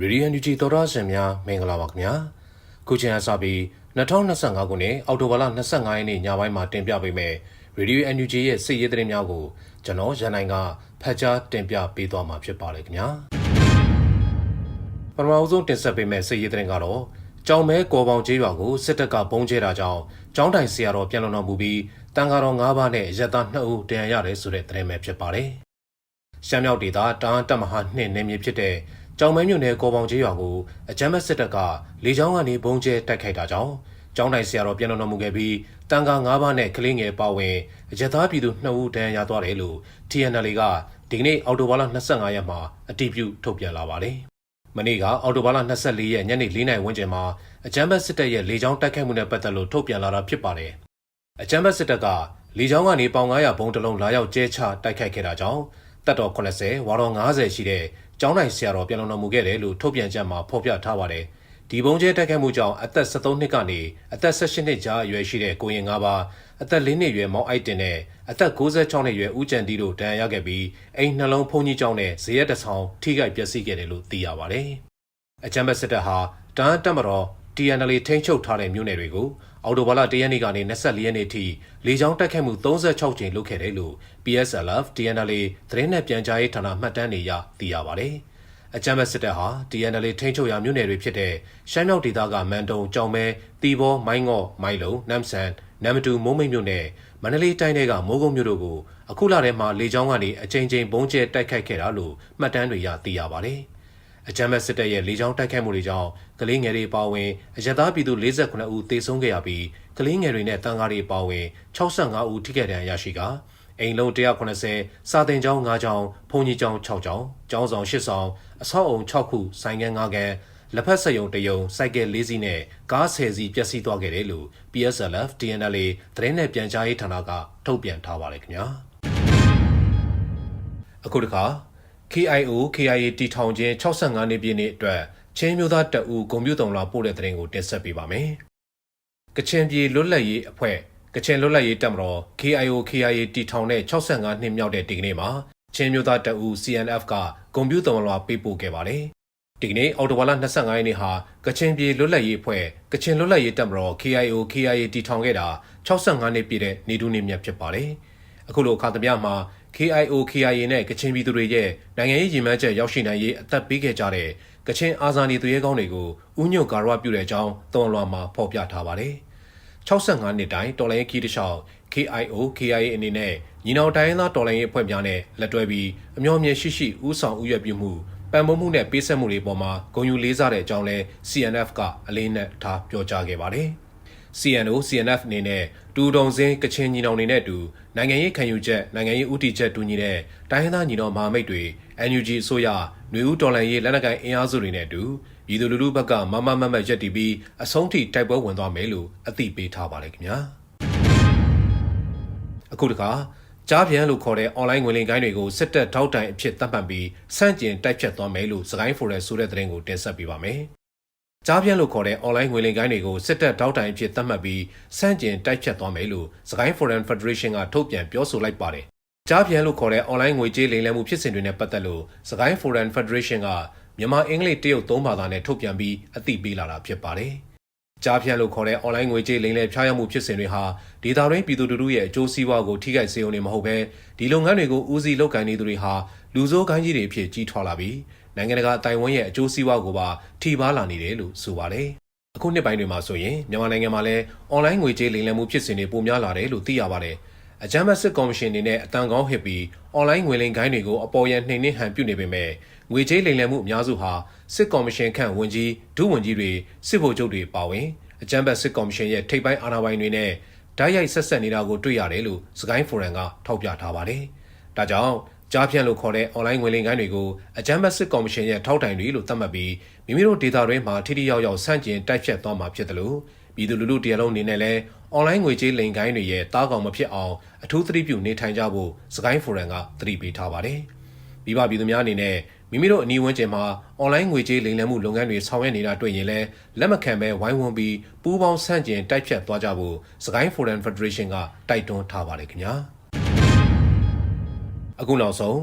ရေဒီယန်ယူဂျီသောတာရှင်များမင်္ဂလာပါခင်ဗျာခုချိန်အစပြီး2025ခုနှစ်အောက်တိုဘာလ25ရက်နေ့ညပိုင်းမှာတင်ပြပေးမယ်ရေဒီယန်ယူဂျီရဲ့စစ်ရေးသတင်းများကိုကျွန်တော်ရန်နိုင်ကဖတ်ကြားတင်ပြပေးသွားမှာဖြစ်ပါတယ်ခင်ဗျာပထမအဆုံးတင်ဆက်ပေးမယ့်စစ်ရေးသတင်းကတော့ကြောင်မဲကော်ပေါင်ကျေးရွာကိုစစ်တပ်ကပုံကျဲတာကြောင့်ကျောင်းတိုင်ဆရာတော်ပြန်လွန်တော်မူပြီးတန်ဃာတော်၅ပါးနဲ့ရက်သား2ဦးတန်ရရတယ်ဆိုတဲ့သတင်းပဲဖြစ်ပါတယ်ရှမ်းမြောက်ဒေသတာဟန်တပ်မဟာ2နယ်မြေဖြစ်တဲ့ ကြောင်မဲမြို့နယ်ကော်ပေါင်ကျေးရွာကိုအကြမ်းဖက်စစ်တပ်ကလေကြောင်းကနေဘုံကျဲတိုက်ခိုက်တာကြောင့်ကျောင်းတိုင်ဆရာတော်ပြန်လွန်တော်မူခဲ့ပြီးတန်ဃာ၅ပါးနဲ့ကလေးငယ်ပါဝင်ရက်သားပြည်သူ2ဦးတန်ရသွားတယ်လို့ TNL ကဒီကနေ့အော်တိုဘာလ25ရက်မှာအတည်ပြုထုတ်ပြန်လာပါတယ်မနေ့ကအော်တိုဘာလ24ရက်ညနေ4နာရီဝန်းကျင်မှာအကြမ်းဖက်စစ်တပ်ရဲ့လေကြောင်းတိုက်ခိုက်မှုနဲ့ပတ်သက်လို့ထုတ်ပြန်လာတာဖြစ်ပါတယ်။အကြမ်းဖက်စစ်တပ်ကလေကြောင်းကနေပေါင်900ဘုံတလုံးလာရောက်ကျဲချတိုက်ခိုက်ခဲ့တာကြောင့်တပ်တော်80ဝါတော်90ရှိတဲ့ ကျောင်းနိုင်ဆရာတော်ပြန်လုံတော်မူခဲ့တယ်လို့ထုတ်ပြန်ချက်မှာဖော်ပြထားပါတယ်။ဒီဘုံကျဲတိုက်ခိုက်မှုကြောင့်အသက်73နှစ်ကနေအသက်18နှစ်ကြားအရွယ်ရှိတဲ့ကိုရင်၅ပါးအသက်4နှစ်ရွယ်မောင်အိုက်တင်နဲ့အသက်66နှစ်ရွယ်ဦးကျန်တီတို့ဒဏ်ရာရခဲ့ပြီးအိမ်နှလုံးဖုန်ကြီးကျောင်းနဲ့ဇရက်တဆောင်ထိခိုက်ပျက်စီးခဲ့တယ်လို့သိရပါတယ်။အကြမ်းဖက်စစ်တပ်ဟာတန်းတက်မတော် TNL ထိန်းချုပ်ထားတဲ့မြို့နယ်တွေကို အော်တိုဘာလ၁ရက်နေ့ကနေ24ရက်နေ့ထိလေကြောင်းတိုက်ခိုက်မှု36ကြိမ်လုပ်ခဲ့တယ်လို့ PSLF TNL သတင်းနဲ့ပြန်ကြားရေးဌာနမှတ်တမ်းတွေအရသိရပါတယ်။အကြမ်းဖက်စစ်တပ်ဟာ TNL ထိန်းချုပ်ရာမြို့နယ်တွေဖြစ်တဲ့ရှမ်းမြောက်ဒေသကမန်တုံကြောင်မဲတီဘောမိုင်းငေါ့မိုင်းလုံနမ်ဆန်နမ်မတူမုံမိတ်မြို့နယ်မန္တလေးတိုင်းတွေကမိုးကုတ်မြို့တို့ကိုအခုလထဲမှာလေကြောင်းကနေအကြိမ်ကြိမ်ဘုံကျဲတိုက်ခိုက်ခဲ့တာလို့မှတ်တမ်းတွေရသိရပါတယ်။ အကြမ်းဖက်စစ်တပ်ရဲ့လေကြောင်းတိုက်ခိုက်မှုတွေကြောင့်ကလေးငယ်တွေပါဝင်အရသာပြည်သူ48ဦးသေဆုံးခဲ့ရပြီးကလေးငယ်တွေနဲ့တန်ဃာတွေပါဝင်65ဦးထိခိုက်ဒဏ်ရာရရှိကာအိမ်လုံး190စာတင်ကျောင်း9ကျောင်းဘုံကြီးကျောင်း6ကျောင်းကျောင်းဆောင်8ဆောင်အဆောက်အုံ6ခုဆိုင်ကန်း9ကန်လက်ဖက်စက်ယုံတယုံစိုက်ကယ်၄စီးနဲ့ကား10စီးပျက်စီးသွားခဲ့တယ်လို့ PSLF TNL သတင်းနဲ့ပြန်ကြားရေးဌာနကထုတ်ပြန်ထားပါတယ်ခင်ဗျာအခုတခါ KIO KIA တီထောင်ခြင်း65နှစ်ပြည့်နှစ်အတွက်ချင်းမျိုးသားတအူကွန်ပျူတာလာပို့တဲ့သတင်းကိုတင်ဆက်ပေးပါမယ်။ကချင်ပြည်လွတ်လပ်ရေးအဖွဲ့ကချင်လွတ်လပ်ရေးတပ်မတော် KIO KIA တီထောင်တဲ့65နှစ်မြောက်တဲ့ဒီကနေ့မှာချင်းမျိုးသားတအူ CNF ကကွန်ပျူတာလာပေးပို့ခဲ့ပါတယ်။ဒီကနေ့အော်တိုဘာလ25ရက်နေ့ဟာကချင်ပြည်လွတ်လပ်ရေးအဖွဲ့ကချင်လွတ်လပ်ရေးတပ်မတော် KIO KIA တီထောင်ခဲ့တာ65နှစ်ပြည့်တဲ့နေတူးနေ့မြတ်ဖြစ်ပါတယ်။အခုလိုအခါသမယမှာ KIO KIA နဲ့ကချင်ပြည်သူတွေရဲ့နိုင်ငံရေးရည်မှန်းချက်ရောက်ရှိနိုင်ရေးအသက်ပေးခဲ့ကြတဲ့ကချင်အာဇာနည်သူရဲကောင်းတွေကိုဥညွတ်ကာရဝပြုတဲ့အကြောင်းသွန်လွှာမှာဖော်ပြထားပါတယ်။65နှစ်တိုင်တော်လိုင်းခီးတလျှောက် KIO KIA အနေနဲ့ညီနောင်တိုင်းရင်းသားတော်လိုင်းရေးအဖွဲ့များနဲ့လက်တွဲပြီးအမျှော်မြင်ရှိရှိဥဆောင်ဥရွက်ပြုမှုပံ့ပိုးမှုနဲ့ပေးဆက်မှုတွေပေါ်မှာဂုဏ်ယူလေးစားတဲ့အကြောင်းလဲ CNF ကအလေးနက်ထားပြောကြားခဲ့ပါတယ်။ CNO CNF အနေနဲ့တူတုံစင်းကချင်ညီနောင်တွေနဲ့တူနိုင်ငံရေးခံယူချက်နိုင်ငံရေးဥတီချက်တူညီတဲ့တိုင်းရင်းသားညီနောင်မဟာမိတ်တွေ NUG အစိုးရຫນွေဦးတော်လှန်ရေးလက်နက်ကိုင်အင်အားစုတွေနဲ့တူပြည်သူလူထုဘက်ကမမမမရက်တီပြီးအဆုံးထိတိုက်ပွဲဝင်သွားမယ်လို့အသိပေးထားပါတယ်ခင်ဗျာအခုတခါကြားပြန်လို့ခေါ်တဲ့ online ငွေလိမ်ကိုင်းတွေကိုစစ်တပ်ထောက်တိုင်အဖြစ်သတ်မှတ်ပြီးစန့်ကျင်တိုက်ဖြတ်သွားမယ်လို့စကိုင်းဖိုရဲဆိုတဲ့သတင်းကိုတင်ဆက်ပေးပါမယ်။ ကြားပြန်လို့ခေါ်တဲ့ online ငွေလိမ်ကိုင်းတွေကိုစစ်တပ်ထောက်တိုင်အဖြစ်သတ်မှတ်ပြီးစန့်ကျင်တိုက်ဖြတ်သွားမယ်လို့စကိုင်း Foreign Federation ကထုတ်ပြန်ပြောဆိုလိုက်ပါတယ်။ကြားပြန်လို့ခေါ်တဲ့ online ငွေကြေးလိမ်လည်မှုဖြစ်စဉ်တွေနဲ့ပတ်သက်လို့စကိုင်း Foreign Federation ကမြန်မာအင်္ဂလိပ်တရုတ်သုံးဘာသာနဲ့ထုတ်ပြန်ပြီးအသိပေးလာတာဖြစ်ပါတယ်။ကြားဖြတ်လို့ခေါ်တဲ့ online ငွေကြေးလိမ်လည်ဖျားရမှုဖြစ်စဉ်တွေဟာဒေတာရင်းပြည်သူတို့ရဲ့အကျိုးစီးပွားကိုထိခိုက်စေုံနေမဟုတ်ဘဲဒီလုပ်ငန်းတွေကိုဦးစီးလုပ်ကိုင်နေသူတွေဟာလူဆိုးကိုင်းကြီးတွေအဖြစ်ကြီးထွားလာပြီး နိုင်ငံတကာအတိုင်းဝန်းရဲ့အကျိုးစီးပွားကိုပါထိပါလာနေတယ်လို့ဆိုပါတယ်။အခုနှစ်ပိုင်းတွေမှာဆိုရင်မြန်မာနိုင်ငံမှာလည်း online ငွေကြေးလိမ်လည်မှုဖြစ်စဉ်တွေပိုများလာတယ်လို့သိရပါတယ်။အကြမ်းဖက်စစ်ကော်မရှင်အနေနဲ့အတန်ကောင်းဟစ်ပြီး online ငွေလိမ်ကိုင်းတွေကိုအပေါ်ရန်နှိမ်နှင်းဟန်ပြုနေပေမဲ့ငွေကြေးလိမ်လည်မှုအများစုဟာစစ်ကော်မရှင်ခန့်ဝန်ကြီးဒုဝန်ကြီးတွေစစ်ဗိုလ်ချုပ်တွေပါဝင်အကြမ်းဖက်စစ်ကော်မရှင်ရဲ့ထိပ်ပိုင်းအာဏာပိုင်တွေနဲ့ဓာတ်ရိုက်ဆက်ဆက်နေတာကိုတွေ့ရတယ်လို့စကိုင်းဖိုရန်ကထောက်ပြထားပါတယ်။ဒါကြောင့် ကြားဖြန့်လို့ခေါ်တဲ့ online ငွေလိမ်ကိုင်းတွေကိုအကြမ်းဖက်စစ်ကော်မရှင်ရဲ့ထောက်တိုင်တွေလို့သတ်မှတ်ပြီးမိမိတို့ဒေတာတွေမှာထိထိရောက်ရောက်ဆန့်ကျင်တိုက်ဖြတ်သွားမှာဖြစ်တယ်လို့ပြည်သူလူထုတရားလုံးအနေနဲ့လည်း online ငွေကြေးလိမ်ကိုင်းတွေရဲ့တားကောင်မဖြစ်အောင်အထူးသတိပြုနေထိုင်ကြဖို့စကိုင်းဖိုရန်ကသတိပေးထားပါတယ်။မိဘပြည်သူများအနေနဲ့မိမိတို့အနီးဝန်းကျင်မှာ online ငွေကြေးလိမ်လည်မှုလုပ်ငန်းတွေဆောင်ရွက်နေတာတွေ့ရင်လည်းလက်မခံဘဲဝိုင်းဝန်းပြီးပူးပေါင်းဆန့်ကျင်တိုက်ဖြတ်သွားကြဖို့စကိုင်း Foreign Federation ကတိုက်တွန်းထားပါတယ်ခင်ဗျာ အခုနောက်ဆုံး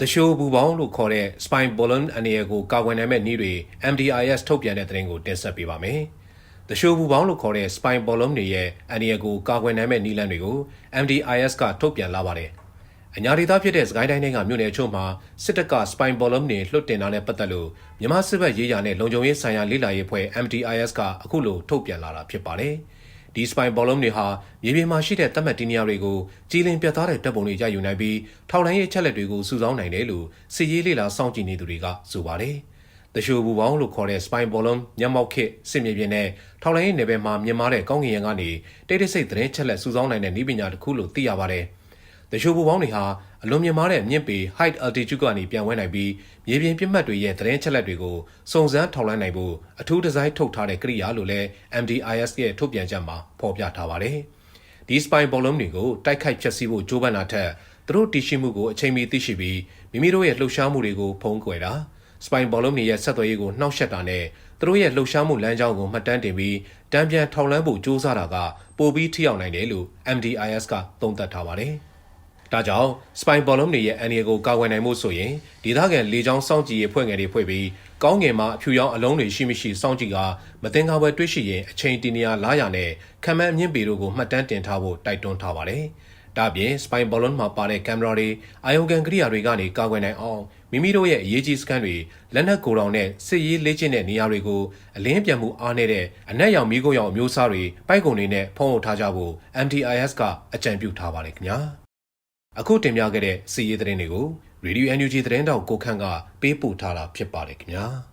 တရှိုးဘူပေါင်းလို့ခေါ်တဲ့ spine pollen အနေရကိုကာကွယ်နိုင်မဲ့နည်းတွေ MDIS ထုတ်ပြန်တဲ့သတင်းကိုတင်ဆက်ပေးပါမယ်။တရှိုးဘူပေါင်းလို့ခေါ်တဲ့ spine pollen တွေရဲ့အနေရကိုကာကွယ်နိုင်မဲ့နည်းလမ်းတွေကို MDIS ကထုတ်ပြန်လာပါတယ်။အညာဒေသဖြစ်တဲ့စကိုင်းတိုင်းကမြို့နယ်အချို့မှာစစ်တပ်က spine pollen တွေလွှတ်တင်တာနဲ့ပတ်သက်လို့မြန်မာစစ်ဘက်ရေးရာနဲ့လုံခြုံရေးဆိုင်ရာလေ့လာရေးအဖွဲ့ MDIS ကအခုလိုထုတ်ပြန်လာတာဖြစ်ပါတယ်။ ဒီ spine bolum တွေဟာမြေပြင်မှာရှိတဲ့တတ်မှတ်တင်းနေရာတွေကိုကြည်လင်ပြတ်သားတဲ့တပ်ပုံတွေရယူနိုင်ပြီးထောက်လိုင်းရေးချက်လက်တွေကိုစုဆောင်းနိုင်တယ်လို့စစ်ရေးလေလာစောင့်ကြည့်နေသူတွေကဆိုပါတယ်။တရှိုးဘူပေါင်းလို့ခေါ်တဲ့ spine bolum ညမောက်ခစ်စစ်မြေပြင်နဲ့ထောက်လိုင်းရေးနယ်ပယ်မှာမြင်မာတဲ့ကောင်းကင်ရံကနေတိတ်တိတ်ဆိတ်သတင်းချက်လက်စုဆောင်းနိုင်တဲ့နည်းပညာတစ်ခုလို့သိရပါတယ်။တရှိုးဘူပေါင်းတွေဟာ အလွန်မြင့်မားတဲ့မြင့်ပေ height altitude ကနေပြန်ဝဲနိုင်ပြီးမြေပြင်ပြစ်မှတ်တွေရဲ့သတင်းချက်လက်တွေကိုစုံစမ်းထောက်လှမ်းနိုင်ဖို့အထူးဒီဇိုင်းထုတ်ထားတဲ့ကိရိယာလို့လည်း MDIS ရဲ့ထုတ်ပြန်ချက်မှာဖော်ပြထားပါတယ်။ဒီ spine bolum တွေကိုတိုက်ခိုက်ဖျက်ဆီးဖို့ကြိုးပမ်းတာထက်သူတို့တည်ရှိမှုကိုအချိန်မီသိရှိပြီးမိမိတို့ရဲ့လှုပ်ရှားမှုတွေကိုဖုံးကွယ်တာ spine bolum တွေရဲ့ဆက်သွယ်ရေးကိုနှောက်ယှက်တာနဲ့သူတို့ရဲ့လှုပ်ရှားမှုလမ်းကြောင်းကိုမှတ်တမ်းတင်ပြီးတံပြန်ထောက်လှမ်းဖို့ကြိုးစားတာကပိုပြီးထိရောက်နိုင်တယ်လို့ MDIS ကသုံးသပ်ထားပါတယ်။ ဒါကြောင့် spine bolum တွေရဲ့အန္တရာယ်ကိုကာကွယ်နိုင်မှုဆိုရင်ဒေသခံလေကြောင်းစောင့်ကြည့်ရေးဖွဲ့ငယ်တွေဖွဲ့ပြီးကောင်းငင်မှာအဖြူရောင်အလုံးတွေရှိမရှိစောင့်ကြည့်ကမတင်ကားပွဲတွေ့ရှိရင်အချိန်တနေရာလားရနဲ့ခံမှန်းအမြင့်ပေတို့ကိုမှတ်တမ်းတင်ထားဖို့တိုက်တွန်းထားပါတယ်။ဒါ့အပြင် spine bolum မှာပါတဲ့ကင်မရာတွေအာယုံကန်ကိရိယာတွေကနေကာကွယ်နိုင်အောင်မိမိတို့ရဲ့အရေးကြီးစကန်တွေလက်နက်ကိုယ်တော်နဲ့စစ်ရေးလေ့ကျင့်တဲ့နေရာတွေကိုအလင်းပြန်မှုအားနည်းတဲ့အနက်ရောင်မီးကုံရောင်အမျိုးအစားတွေပိုက်ကုံတွေနဲ့ဖုံးအုပ်ထားကြဖို့ MTIS ကအကြံပြုထားပါတယ်ခင်ဗျာ။ အခုတင်ပြခဲ့တဲ့စီးရီးသတင်းတွေကို Radio NUG သတင်းတောက်ကိုခန့်ကပေးပို့ထားတာဖြစ်ပါတယ်ခင်ဗျာ။